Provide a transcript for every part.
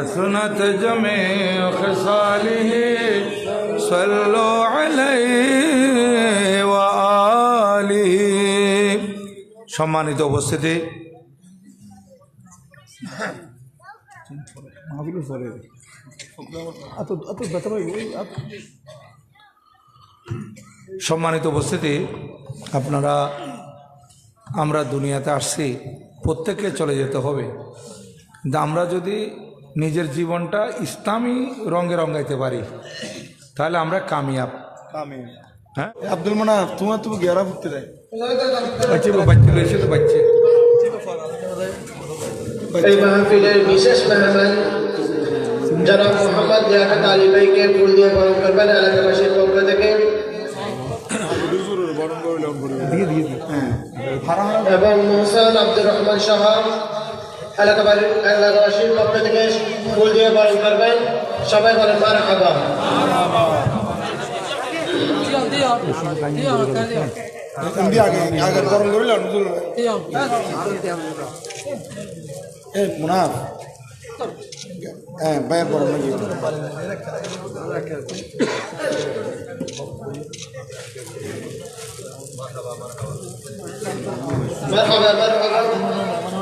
حسنت جميع خصاله صلوا عليه وآله সম্মানিত উপস্থিতি মাহফিলের পরে এত এত ব্যথা পাই সম্মানিত উপস্থিতি আপনারা আমরা দুনিয়াতে আসছি প্রত্যেককে চলে যেতে হবে কিন্তু আমরা যদি নিজের জীবনটা ইসলামী রঙে রঙাইতে পারি। তাহলে আমরা কামিয়াব। হ্যাঁ? আব্দুল মানাফ তোমার তুমি গেরা ফুটতে দেয়। বাচ্চা বাচ্চা তো বাচ্চা এই মাহফিলের বিশেষ মেহমান জনাব মোহাম্মদ লিয়াকত আলী ভাইকে ফুল দিয়ে বরণ করবেন এলাকাবাসীর পক্ষ থেকে। দিয়ে দিয়ে দিই এবং মোহসেন আব্দুর রহমান সহ এলাকাবাসী এলাকাবাসীর পক্ষ থেকে ফুল দিয়ে বরণ করবেন সবাই বলেন মার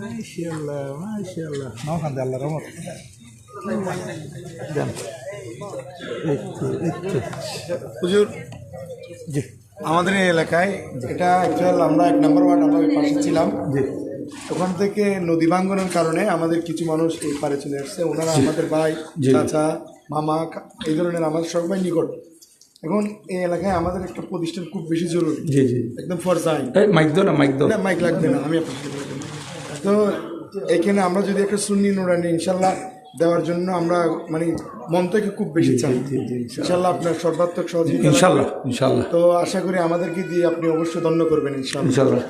মাশাআল্লাহ মাশাআল্লাহ। নাও খান রহমত। একটু একটু। হুজুর জি। আমাদের এই এলাকায় এটা অ্যাকচুয়াল আমরা এক নম্বর ওয়ার্ড আমরা ওই পাশে ছিলাম। জি। ওখান থেকে নদী ভাঙ্গনের কারণে আমাদের কিছু মানুষ এই পারে চলে আসছে। ওনারা আমাদের ভাই চাচা মামা কা- এই ধরনের আমাদের সবাই নিকট। এখন এই এলাকায় আমাদের একটা প্রতিষ্ঠান খুব বেশি জরুরি। জি জি। একদম ফরজাইন এই মাইক দো না মাইক দো না মাইক লাগবে না আমি আপনার। তো এখানে আমরা যদি একটা সুন্নি নুরানি ইনশাল্লাহ দেওয়ার জন্য আমরা মানে মন থেকে খুব বেশি চাই। ইনশাল্লাহ। আপনার সর্বাত্মক সহযোগিতা ইনশাল্লাহ ইনশাল্লাহ। তো আশা করি আমাদেরকে দিয়ে আপনি অবশ্যই ধন্য করবেন ইনশাল্লাহ। ইনশাল্লাহ।